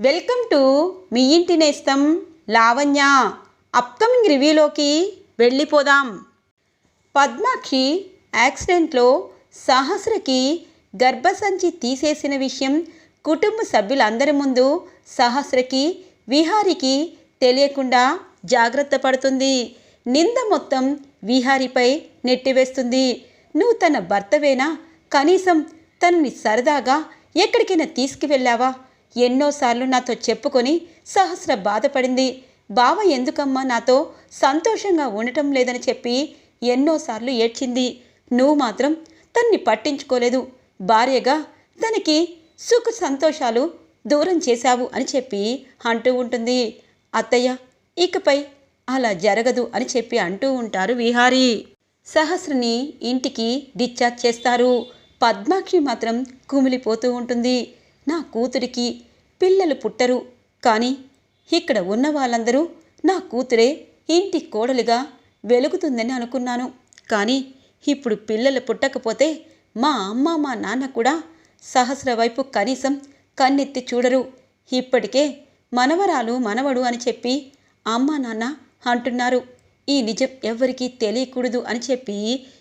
Welcome to me ఇంటి నేస్తం Lavanya. Upcoming రివ్యూలోకి వెళ్ళిపోదాం. పద్మాక్షి యాక్సిడెంట్లో సహస్రకి గర్భసంచి తీసేసిన విషయం కుటుంబ సభ్యులందరి ముందు సహస్రకి విహారికి తెలియకుండా జాగ్రత్త పడుతుంది. నింద మొత్తం విహారిపై నెట్టివేస్తుంది. నువ్వు తన భర్తవేనా? కనీసం తనని సరదాగా ఎక్కడికైనా తీసుకువెళ్ళావా? ఎన్నోసార్లు నాతో చెప్పుకొని సహస్ర బాధపడింది. బావ ఎందుకమ్మా నాతో సంతోషంగా ఉండటం లేదని చెప్పి ఎన్నోసార్లు ఏడ్చింది. నువ్వు మాత్రం తన్ని పట్టించుకోలేదు. భార్యగా తనకి సుఖ సంతోషాలు దూరం చేశావు అని చెప్పి అంటూ ఉంటుంది. అత్తయ్య ఇకపై అలా జరగదు అని చెప్పి అంటూ ఉంటారు విహారీ. సహస్రని ఇంటికి డిశ్చార్జ్ చేస్తారు. పద్మాక్షి మాత్రం కుమిలిపోతూ ఉంటుంది. నా కూతురికి పిల్లలు పుట్టరు. కానీ ఇక్కడ ఉన్న వాళ్ళందరూ నా కూతురే ఇంటి కోడలుగా వెలుగుతుందని అనుకున్నాను. కానీ ఇప్పుడు పిల్లలు పుట్టకపోతే మా అమ్మ మా నాన్న కూడా సహస్ర వైపు కనీసం కన్నెత్తి చూడరు. ఇప్పటికే మనవరాలు మనవడు అని చెప్పి అమ్మ నాన్న అంటున్నారు. ఈ నిజం ఎవరికీ తెలియకూడదు అని చెప్పి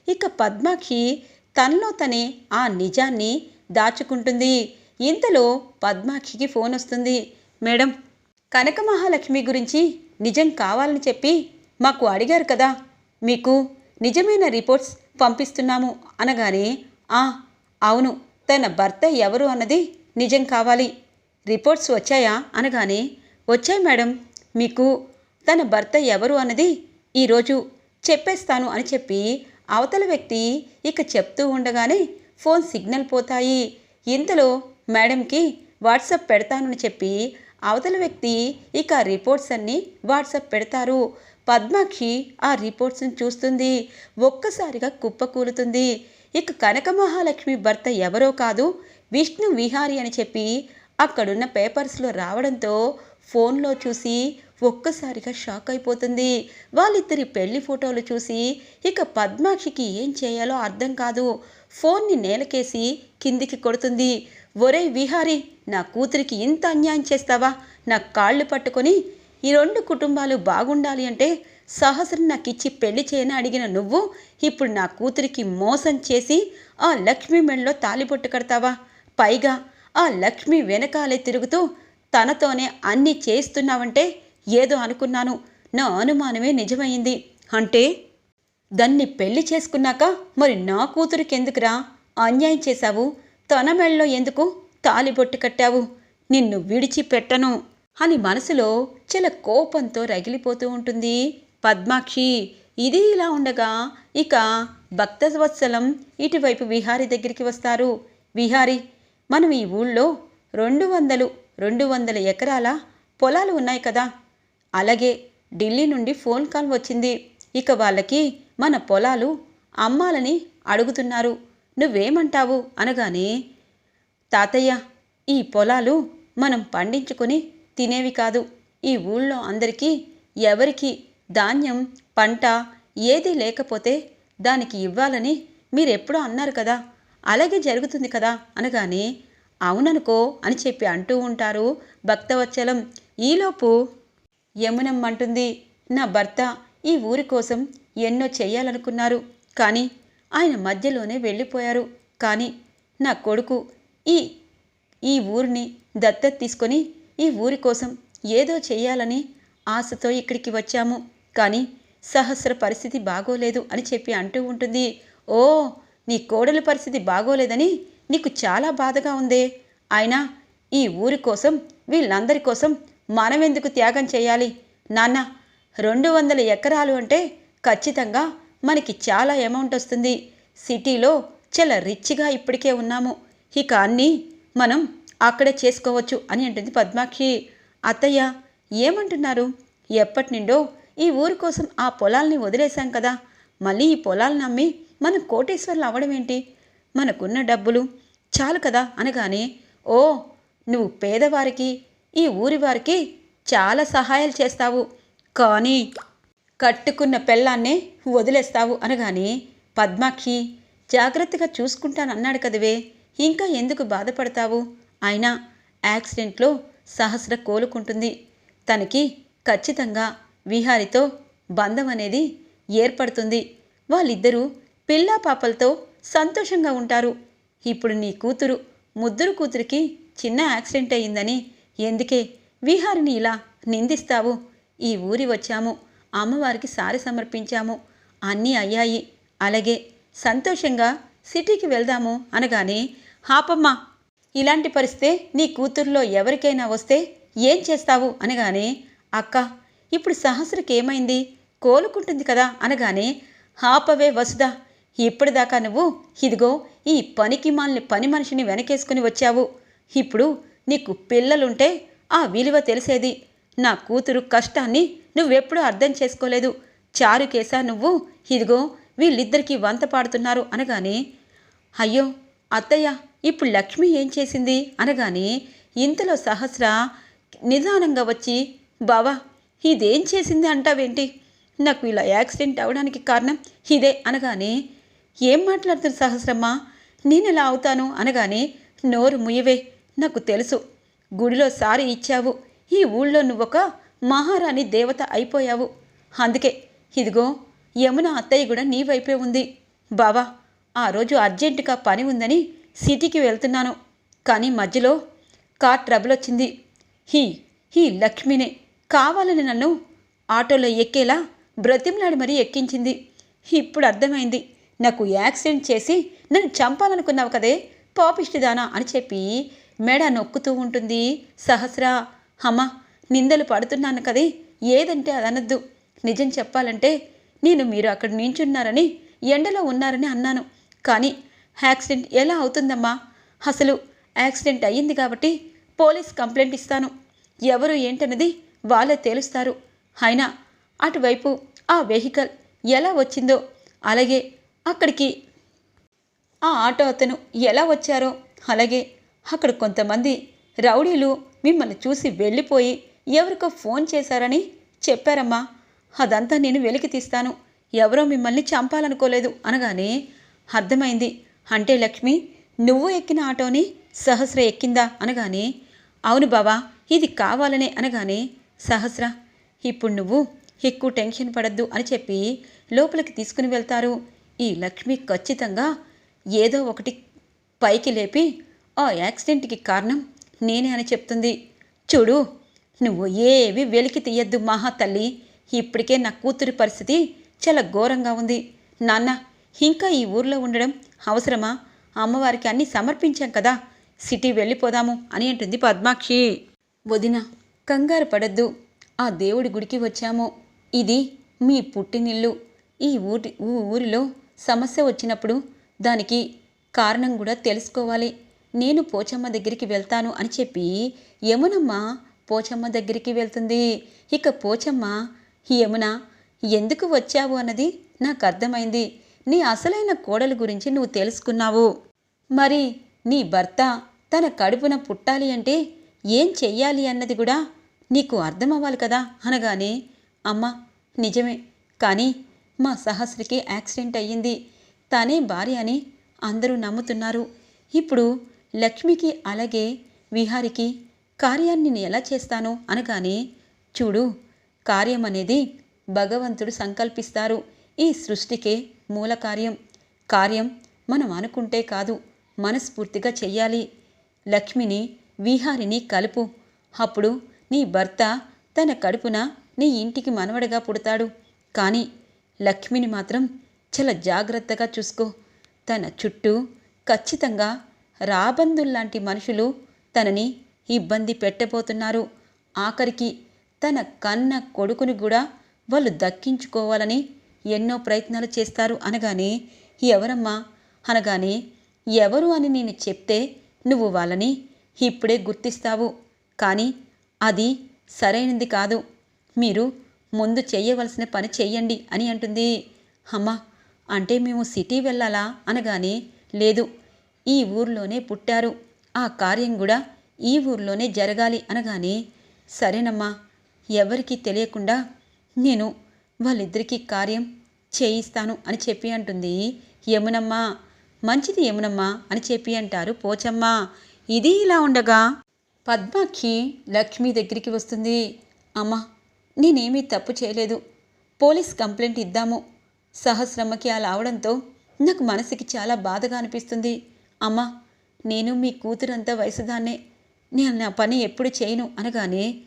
ఇక పద్మాక్షి తనలో తనే ఆ నిజాన్ని దాచుకుంటుంది. ఇంతలో పద్మాక్షికి ఫోన్ వస్తుంది. మేడం కనక మహాలక్ష్మి గురించి నిజం కావాలని చెప్పి మాకు అడిగారు కదా. మీకు నిజమైన రిపోర్ట్స్ పంపిస్తున్నాము అనగానే ఆ అవును తన భర్త ఎవరు అన్నది నిజం కావాలి. రిపోర్ట్స్ వచ్చాయా అనగానే వచ్చాయి మేడం. మీకు తన భర్త ఎవరు అన్నది ఈరోజు చెప్పేస్తాను అని చెప్పి అవతల వ్యక్తి ఇక చెప్తూ ఉండగానే ఫోన్ సిగ్నల్ పోతాయి. ఇంతలో మేడంకి వాట్సాప్ పెడతానని చెప్పి అవతల వ్యక్తి ఇక ఆ రిపోర్ట్స్ అన్నీ వాట్సాప్ పెడతారు. పద్మాక్షి ఆ రిపోర్ట్స్ని చూస్తుంది. ఒక్కసారిగా కుప్పకూలుతుంది ఇక కనక మహాలక్ష్మి భర్త ఎవరో కాదు విష్ణు విహారి అని చెప్పి అక్కడున్న పేపర్స్లో రావడంతో ఫోన్లో చూసి ఒక్కసారిగా షాక్ అయిపోతుంది. వాళ్ళిద్దరి పెళ్ళి ఫోటోలు చూసి ఇక పద్మాక్షికి ఏం చేయాలో అర్థం కాదు. ఫోన్ని నేలకేసి కిందికి కొడుతుంది. ఒరే విహారి నా కూతురికి ఇంత అన్యాయం చేస్తావా? నా కాళ్ళు పట్టుకొని ఈ రెండు కుటుంబాలు బాగుండాలి అంటే సహస్రం నాకు ఇచ్చి పెళ్ళి చేయని అడిగిన నువ్వు ఇప్పుడు నా కూతురికి మోసం చేసి ఆ లక్ష్మి మెడలో తాలిబొట్టు కడతావా? పైగా ఆ లక్ష్మి వెనకాలే తిరుగుతూ తనతోనే అన్నీ చేస్తున్నావంటే ఏదో అనుకున్నాను. నా అనుమానమే నిజమైంది. అంటే దాన్ని పెళ్ళి చేసుకున్నాక మరి నా కూతురికి ఎందుకురా అన్యాయం చేశావు. తన మెళ్ళలో ఎందుకు తాలిబొట్టు కట్టావు? నిన్ను విడిచిపెట్టను అని మనసులో చాలా కోపంతో రగిలిపోతూ ఉంటుంది పద్మాక్షి. ఇది ఇలా ఉండగా ఇక భక్తవత్సలం ఇటువైపు విహారి దగ్గరికి వస్తారు. విహారి మనం ఈ ఊళ్ళో రెండు వందలు రెండు వందల ఎకరాల పొలాలు ఉన్నాయి కదా. అలాగే ఢిల్లీ నుండి ఫోన్ కాల్ వచ్చింది. ఇక వాళ్ళకి మన పొలాలు అమ్మాలని అడుగుతున్నారు. నువ్వేమంటావు? అనగానే తాతయ్య ఈ పొలాలు మనం పండించుకొని తినేవి కాదు. ఈ ఊళ్ళో అందరికీ ఎవరికి ధాన్యం పంట ఏది లేకపోతే దానికి ఇవ్వాలని మీరెప్పుడో అన్నారు కదా. అలాగే జరుగుతుంది కదా. అనగానే అవుననుకో అని చెప్పి అంటూ ఉంటారు భక్తవత్సలం. ఈలోపు యమునమ్మంటుంది నా భర్త ఈ ఊరి కోసం ఎన్నో చెయ్యాలనుకున్నారు. కానీ ఆయన మధ్యలోనే వెళ్ళిపోయారు. కానీ నా కొడుకు ఈ ఈ ఊరిని దత్తత తీసుకొని ఈ ఊరి కోసం ఏదో చెయ్యాలని ఆశతో ఇక్కడికి వచ్చాము. కానీ సహస్ర పరిస్థితి బాగోలేదు అని చెప్పి అంటూ ఉంటుంది. ఓ నీ కోడల పరిస్థితి బాగోలేదని నీకు చాలా బాధగా ఉందే. అయినా ఈ ఊరి కోసం వీళ్ళందరి కోసం మనమెందుకు త్యాగం చేయాలి? నాన్న రెండు వందల ఎకరాలు అంటే ఖచ్చితంగా మనకి చాలా అమౌంట్ వస్తుంది. సిటీలో చాలా రిచ్గా ఇప్పటికే ఉన్నాము. ఇక అన్నీ మనం అక్కడే చేసుకోవచ్చు అని అంటుంది పద్మాక్షి. అత్తయ్య ఏమంటున్నారు? ఎప్పటి నుండో ఈ ఊరు కోసం ఆ పొలాల్ని వదిలేశాం కదా. మళ్ళీ ఈ పొలాలను అమ్మి మనం కోటేశ్వర్లు అవ్వడం ఏంటి? మనకున్న డబ్బులు చాలు కదా అనగానే ఓ నువ్వు పేదవారికి ఈ ఊరి వారికి చాలా సహాయాలు చేస్తావు. కానీ కట్టుకున్న పెళ్ళాన్నే వదిలేస్తావు అనగానే పద్మాక్షి జాగ్రత్తగా చూసుకుంటానన్నాడు కదవే. ఇంకా ఎందుకు బాధపడతావు? అయినా యాక్సిడెంట్లో సహస్ర కోలుకుంటుంది. తనకి ఖచ్చితంగా విహారితో బంధం అనేది ఏర్పడుతుంది. వాళ్ళిద్దరూ పిల్లా పాపలతో సంతోషంగా ఉంటారు. ఇప్పుడు నీ కూతురు ముద్దురు కూతురికి చిన్న యాక్సిడెంట్ అయ్యిందని ఎందుకే? విహారిని ఇలా నిందిస్తావు? ఈ ఊరి వచ్చాము. అమ్మవారికి సారి సమర్పించాము. అన్నీ అయ్యాయి. అలాగే సంతోషంగా సిటీకి వెళ్దాము అనగానే హాపమ్మా ఇలాంటి పరిస్థితే నీ కూతుర్లో ఎవరికైనా వస్తే ఏం చేస్తావు? అనగానే అక్క ఇప్పుడు సహస్రకేమైంది కోలుకుంటుంది కదా? అనగానే హాపవే వసుదా ఇప్పటిదాకా నువ్వు ఇదిగో ఈ పనికి మాలిన పని మనిషిని వెనకేసుకుని వచ్చావు. ఇప్పుడు నీకు పిల్లలుంటే ఆ విలువ తెలిసేది. నా కూతురు కష్టాన్ని నువ్వెప్పుడూ అర్థం చేసుకోలేదు. చారుకేసా నువ్వు? ఇదిగో వీళ్ళిద్దరికీ వంత పాడుతున్నారు అనగానే అయ్యో అత్తయ్య ఇప్పుడు లక్ష్మి ఏం చేసింది? అనగానే ఇంతలో సహస్ర నిదానంగా వచ్చి బావా ఇదేం చేసింది అంటావేంటి? నాకు ఇలా యాక్సిడెంట్ అవడానికి కారణం ఇదే అనగానే ఏం మాట్లాడుతుంది సహస్రమ్మ? నేను ఎలా అవుతాను? అనగానే నోరు ముయ్యవే. నాకు తెలుసు. గుడిలో సారి ఇచ్చావు. ఈ ఊళ్ళో నువ్వొక మహారాణి దేవత అయిపోయావు. అందుకే ఇదిగో యమున అత్తయ్య కూడా నీ వైపే ఉంది. బావా ఆ రోజు అర్జెంటుగా పని ఉందని సిటీకి వెళ్తున్నాను. కానీ మధ్యలో కార్ ట్రబుల్ వచ్చింది. హీ హీ లక్ష్మినే కావాలని నన్ను ఆటోలో ఎక్కేలా బ్రతిమలాడి మరీ ఎక్కించింది. ఇప్పుడు అర్థమైంది. నాకు యాక్సిడెంట్ చేసి నన్ను చంపాలనుకున్నావు కదే పాపిష్టిదానా అని చెప్పి మెడ నొక్కుతూ ఉంటుంది. సహస్రా అమ్మ నిందలు పడుతున్నాను కదే. ఏదంటే అదనద్దు. నిజం చెప్పాలంటే నేను మీరు అక్కడ నించున్నారని ఎండలో ఉన్నారని అన్నాను. కానీ యాక్సిడెంట్ ఎలా అవుతుందమ్మా? అసలు యాక్సిడెంట్ అయ్యింది కాబట్టి పోలీస్ కంప్లైంట్ ఇస్తాను. ఎవరు ఏంటన్నది వాళ్ళే తేలుస్తారు. అయినా అటువైపు ఆ వెహికల్ ఎలా వచ్చిందో అలాగే అక్కడికి ఆ ఆటో అతను ఎలా వచ్చారో అలాగే అక్కడ కొంతమంది రౌడీలు మిమ్మల్ని చూసి వెళ్ళిపోయి ఎవరికో ఫోన్ చేశారని చెప్పారమ్మా. అదంతా నేను వెలికి తీస్తాను. ఎవరో మిమ్మల్ని చంపాలనుకోలేదు అనగానే అర్థమైంది. అంటే లక్ష్మి నువ్వు ఎక్కిన ఆటోని సహస్ర ఎక్కిందా అనగానే అవును బావా ఇది కావాలనే అనగానే సహస్ర ఇప్పుడు నువ్వు ఎక్కువ టెన్షన్ పడద్దు అని చెప్పి లోపలికి తీసుకుని వెళ్తారు. ఈ లక్ష్మి ఖచ్చితంగా ఏదో ఒకటి పైకి లేపి ఆ యాక్సిడెంట్కి కారణం నేనే అని చెప్తుంది. చూడు నువ్వు ఏవి వెలికి తీయద్దు మహా తల్లి. ఇప్పటికే నా కూతురి పరిస్థితి చాలా ఘోరంగా ఉంది. నాన్న ఇంకా ఈ ఊర్లో ఉండడం అవసరమా? అమ్మవారికి అన్నీ సమర్పించాం కదా. సిటీ వెళ్ళిపోదాము అని అంటుంది పద్మాక్షి. వదిన కంగారు పడద్దు. ఆ దేవుడి గుడికి వచ్చాము. ఇది మీ పుట్టినిల్లు. ఈ ఊరి ఊరిలో సమస్య వచ్చినప్పుడు దానికి కారణం కూడా తెలుసుకోవాలి. నేను పోచమ్మ దగ్గరికి వెళ్తాను అని చెప్పి యమునమ్మ పోచమ్మ దగ్గరికి వెళ్తుంది. ఇక పోచమ్మ యమున ఎందుకు వచ్చావు అన్నది నాకు అర్థమైంది. నీ అసలైన కోడలు గురించి నువ్వు తెలుసుకున్నావు. మరి నీ భర్త తన కడుపున పుట్టాలి అంటే ఏం చెయ్యాలి అన్నది కూడా నీకు అర్థమవ్వాలి కదా? అనగానే అమ్మ నిజమే. కానీ మా సహస్రికి యాక్సిడెంట్ అయ్యింది. తనే భార్య అని అందరూ నమ్ముతున్నారు. ఇప్పుడు లక్ష్మికి అలాగే విహారికి కార్యాన్ని నేను ఎలా చేస్తాను అనగానే చూడు కార్యం అనేది భగవంతుడు సంకల్పిస్తారు. ఈ సృష్టికే మూల కార్యం. కార్యం మనం అనుకుంటే కాదు మనస్ఫూర్తిగా చెయ్యాలి. లక్ష్మిని విహారిని కలుపు. అప్పుడు నీ భర్త తన కడుపున నీ ఇంటికి మనవడగా పుడతాడు. కానీ లక్ష్మిని మాత్రం చాలా జాగ్రత్తగా చూసుకో. తన చుట్టూ ఖచ్చితంగా రాబందుల్లాంటి మనుషులు తనని ఇబ్బంది పెట్టబోతున్నారు. ఆఖరికి తన కన్న కొడుకుని కూడా వాళ్ళు దక్కించుకోవాలని ఎన్నో ప్రయత్నాలు చేస్తారు అనగానే ఎవరమ్మా? అనగానే ఎవరు అని నేను చెప్తే నువ్వు వాళ్ళని ఇప్పుడే గుర్తిస్తావు. కానీ అది సరైనది కాదు. మీరు ముందు చేయవలసిన పని చెయ్యండి అని అంటుంది. అమ్మా అంటే మేము సిటీ వెళ్ళాలా? అనగానే లేదు. ఈ ఊర్లోనే పుట్టారు. ఆ కార్యం కూడా ఈ ఊర్లోనే జరగాలి అనగానే సరేనమ్మా ఎవరికీ తెలియకుండా నేను వాళ్ళిద్దరికీ కార్యం చేయిస్తాను అని చెప్పి అంటుంది. యమునమ్మా మంచిది యమునమ్మా అని చెప్పి అంటారు పోచమ్మ. ఇది ఇలా ఉండగా పద్మాక్షి లక్ష్మి దగ్గరికి వస్తుంది. అమ్మ నేనేమీ తప్పు చేయలేదు. పోలీస్ కంప్లైంట్ ఇద్దాము. సహస్రమ్మకి అలా అవడంతో నాకు మనసుకి చాలా బాధగా అనిపిస్తుంది. అమ్మా నేను మీ కూతురంతా వయసుదాన్నే. నేను నా పని ఎప్పుడు చేయను అనగానే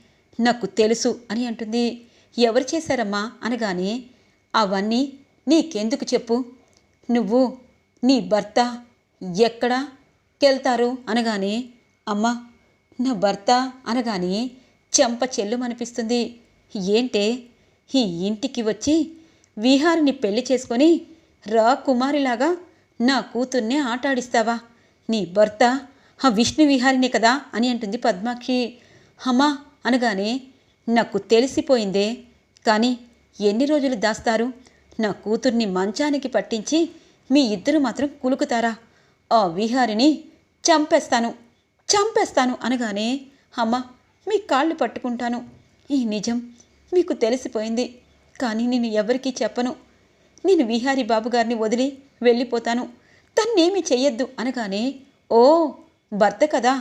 నాకు తెలుసు అని అంటుంది. ఎవరు చేశారమ్మా? అనగానే అవన్నీ నీకెందుకు చెప్పు? నువ్వు నీ భర్త ఎక్కడా? కెళ్తారు అనగానే అమ్మా నా భర్త అనగానే చెంప చెల్లుమనిపిస్తుంది. ఏంటే? ఈ ఇంటికి వచ్చి విహారిని పెళ్ళి చేసుకొని రా కుమారిలాగా నా కూతుర్నే ఆటాడిస్తావా? నీ భర్త? ఆ విష్ణు విహారినే కదా అని అంటుంది పద్మాక్షి. హమా అనగానే నాకు తెలిసిపోయిందే. కానీ ఎన్ని రోజులు దాస్తారు? నా కూతుర్ని మంచానికి పట్టించి మీ ఇద్దరు మాత్రం కులుకుతారా? ఆ విహారిని చంపేస్తాను చంపేస్తాను అనగానే అమ్మ మీ కాళ్ళు పట్టుకుంటాను. ఈ నిజం మీకు తెలిసిపోయింది. కానీ నేను ఎవరికీ చెప్పను. నేను విహారీ బాబు గారిని వదిలి వెళ్ళిపోతాను. తన్నేమి చెయ్యొద్దు అనగానే ఓ భర్త కదా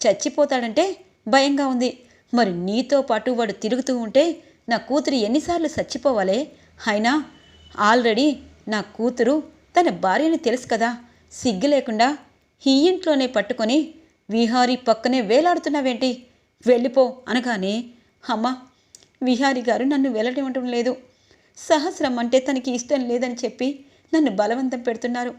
చచ్చిపోతాడంటే భయంగా ఉంది. మరి నీతో పాటు వాడు తిరుగుతూ ఉంటే నా కూతురు ఎన్నిసార్లు చచ్చిపోవాలే? అయినా ఆల్రెడీ నా కూతురు తన భార్యని తెలుసు కదా సిగ్గు లేకుండా ఈ ఇంట్లోనే పట్టుకొని విహారీ పక్కనే వేలాడుతున్నావేంటి? వెళ్ళిపో అనగానే అమ్మ విహారీ గారు నన్ను వెళ్ళనివ్వటం లేదు. సహస్రం అంటే తనకి ఇష్టం లేదని చెప్పి నన్ను బలవంతం పెడుతున్నారు.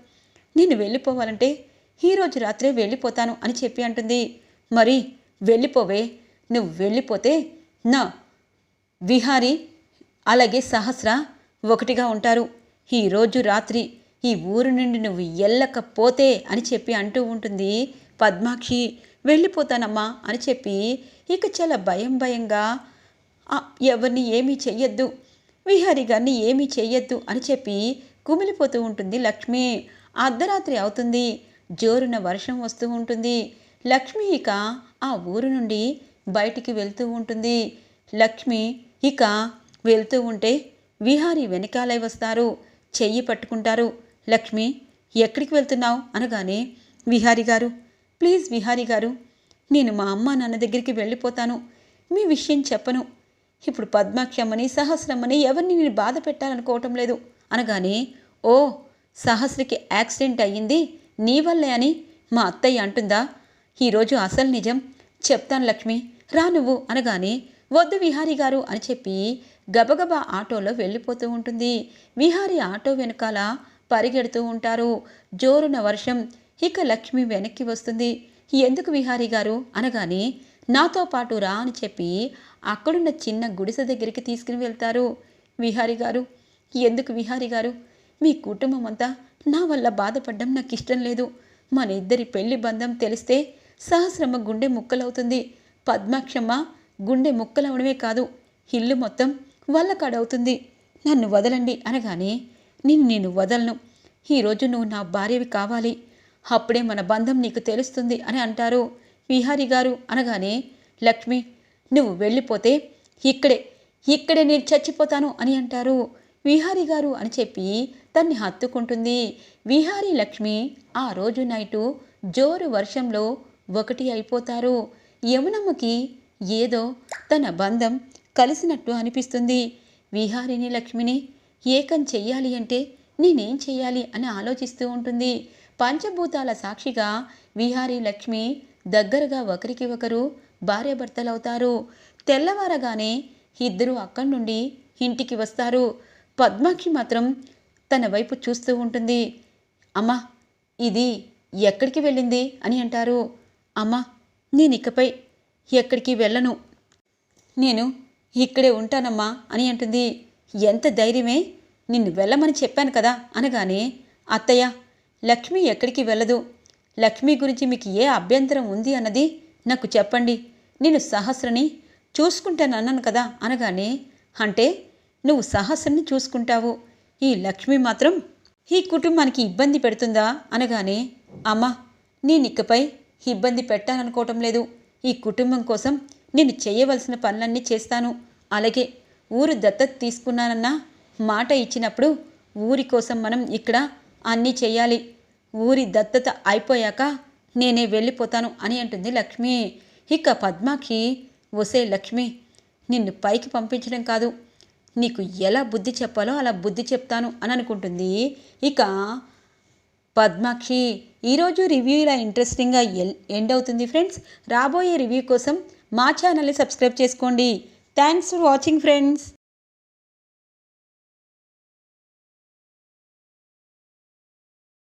నేను వెళ్ళిపోవాలంటే ఈరోజు రాత్రే వెళ్ళిపోతాను అని చెప్పి అంటుంది. మరి వెళ్ళిపోవే నువ్వు వెళ్ళిపోతే నా విహారీ అలాగే సహస్ర ఒకటిగా ఉంటారు. ఈరోజు రాత్రి ఈ ఊరు నుండి నువ్వు ఎల్లకపోతే అని చెప్పి అంటూ ఉంటుంది పద్మాక్షి. వెళ్ళిపోతానమ్మా అని చెప్పి ఇక చాలా భయం భయంగా ఎవరిని ఏమీ చెయ్యొద్దు. విహారి గారిని ఏమీ చెయ్యొద్దు అని చెప్పి కుమిలిపోతూ ఉంటుంది లక్ష్మి. అర్ధరాత్రి అవుతుంది. జోరున వర్షం వస్తూ ఉంటుంది. లక్ష్మి ఇక ఆ ఊరు నుండి బయటికి వెళ్తూ ఉంటుంది. లక్ష్మి ఇక వెళ్తూ ఉంటే విహారీ వెనకాలే వస్తారు. చెయ్యి పట్టుకుంటారు. లక్ష్మి ఎక్కడికి వెళ్తున్నావు? అనగానే విహారి గారు ప్లీజ్ విహారి గారు నేను మా అమ్మ నాన్న దగ్గరికి వెళ్ళిపోతాను. మీ విషయం చెప్పను. ఇప్పుడు పద్మాక్షమ్మని సహస్రమ్మని ఎవరిని నేను బాధ పెట్టాలనుకోవటం లేదు. అనగానే ఓ సహస్రకి యాక్సిడెంట్ అయ్యింది నీ వల్లే అని మా అత్తయ్య అంటుందా? ఈరోజు అసలు నిజం? చెప్తాను లక్ష్మి రా నువ్వు అనగానే వద్దు విహారీ గారు అని చెప్పి గబగబా ఆటోలో వెళ్ళిపోతూ ఉంటుంది. విహారీ ఆటో వెనకాల పరిగెడుతూ ఉంటారు. జోరున వర్షం ఇక లక్ష్మి వెనక్కి వస్తుంది. ఎందుకు విహారీ గారు? అనగానే నాతో పాటు రా అని చెప్పి అక్కడున్న చిన్న గుడిసె దగ్గరికి తీసుకుని వెళ్తారు. విహారీ గారు ఎందుకు విహారీ గారు? మీ కుటుంబం అంతా నా వల్ల బాధపడడం నాకు ఇష్టం లేదు. మన ఇద్దరి పెళ్ళి బంధం తెలిస్తే సహస్రమ్మ గుండె ముక్కలవుతుంది. పద్మాక్షమ్మ గుండె ముక్కలవడమే కాదు ఇల్లు మొత్తం వల్లకాడవుతుంది. నన్ను వదలండి అనగానే నిన్ను నేను వదలను. ఈరోజు నువ్వు నా భార్యవి కావాలి. అప్పుడే మన బంధం నీకు తెలుస్తుంది అని అంటారు. విహారి గారు అనగానే లక్ష్మి నువ్వు వెళ్ళిపోతే ఇక్కడే ఇక్కడే నేను చచ్చిపోతాను అని అంటారు. విహారి గారు అని చెప్పి తన్ని హత్తుకుంటుంది. విహారీ లక్ష్మి ఆ రోజు నైటు జోరు వర్షంలో ఒకటి అయిపోతారు. యమునమ్మకి ఏదో తన బంధం కలిసినట్టు అనిపిస్తుంది. విహారిని లక్ష్మిని ఏకం చెయ్యాలి అంటే నేనేం చెయ్యాలి అని ఆలోచిస్తూ ఉంటుంది. పంచభూతాల సాక్షిగా విహారీ లక్ష్మి దగ్గరగా ఒకరికి ఒకరు భార్యాభర్తలవుతారు. తెల్లవారగానే ఇద్దరు అక్కడి నుండి ఇంటికి వస్తారు. పద్మాక్షి మాత్రం తన వైపు చూస్తూ ఉంటుంది. అమ్మా ఇది ఎక్కడికి వెళ్ళింది అని అంటారు. అమ్మా నేను ఇకపై ఎక్కడికి వెళ్ళను. నేను ఇక్కడే ఉంటానమ్మా అని అంటుంది. ఎంత ధైర్యమే నిన్ను వెళ్ళమని చెప్పాను కదా అనగానే అత్తయ్య లక్ష్మి ఎక్కడికి వెళ్ళదు. లక్ష్మి గురించి మీకు ఏ అభ్యంతరం ఉంది అన్నది నాకు చెప్పండి. నేను సహస్రని చూసుకుంటానన్నాను కదా అనగానే అంటే నువ్వు సహస్రని చూసుకుంటావు. ఈ లక్ష్మి మాత్రం ఈ కుటుంబానికి ఇబ్బంది పెడుతుందా అనగానే అమ్మా నేను ఇకపై ఇబ్బంది పెట్టాలనుకోవటం లేదు. ఈ కుటుంబం కోసం నేను చేయవలసిన పనులన్నీ చేస్తాను. అలాగే ఊరు దత్తత తీసుకున్నానన్న మాట ఇచ్చినప్పుడు ఊరి కోసం మనం ఇక్కడ అన్నీ చేయాలి. ఊరి దత్తత అయిపోయాక నేనే వెళ్ళిపోతాను అని అంటుంది లక్ష్మి. ఇక పద్మాకి ఒసే లక్ష్మి నిన్ను పైకి పంపించడం కాదు. నీకు ఎలా బుద్ధి చెప్పాలో అలా బుద్ధి చెప్తాను అని అనుకుంటుంది. ఇక పద్మాక్షి ఈరోజు రివ్యూ ఇలా ఇంట్రెస్టింగ్గా ఎల్ ఎండ్ అవుతుంది ఫ్రెండ్స్. రాబోయే రివ్యూ కోసం మా ఛానల్ని సబ్స్క్రైబ్ చేసుకోండి. Thanks for watching friends.